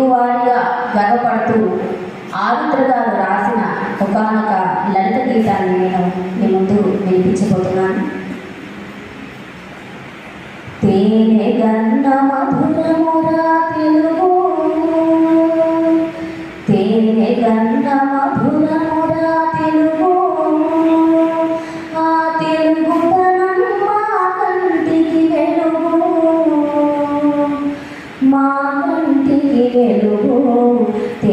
తెలుగువారిగా గర్వపడుతూ ఆరుద్రగారు రాసిన ఒకనొక లలిత గీతాన్ని నేను మీ ముందు వినిపించబోతున్నాను. తేనె గన్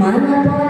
Maranatha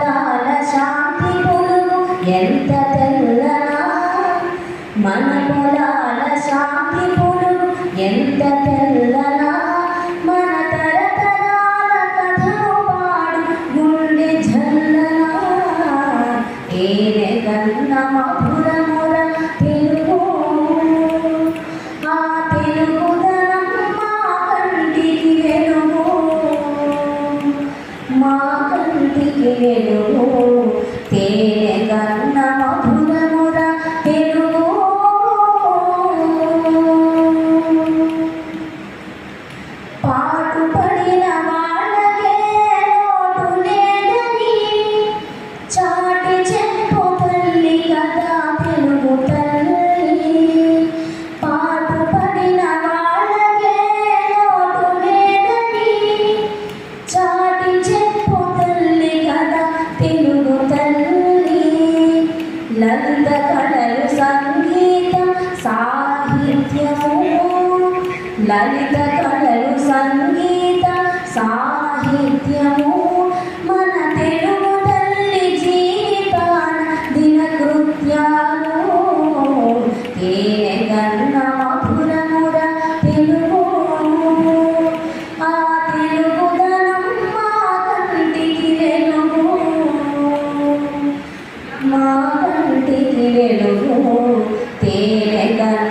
కంటికి వెలుగు తేనె కన్న మధురముర వెలుగు పాటు పడిన చాటి చెప్పు తల్లి కదా. లలిత కళలు సంగీత సాహిత్యము మన తెలుగు తల్లి జీవితాన దినకృత్యాలు తేనె కన్న మధురముర తెలుగు ఆ తెలుగుదనం మా కంటికి వెలుగు తేనె కన్న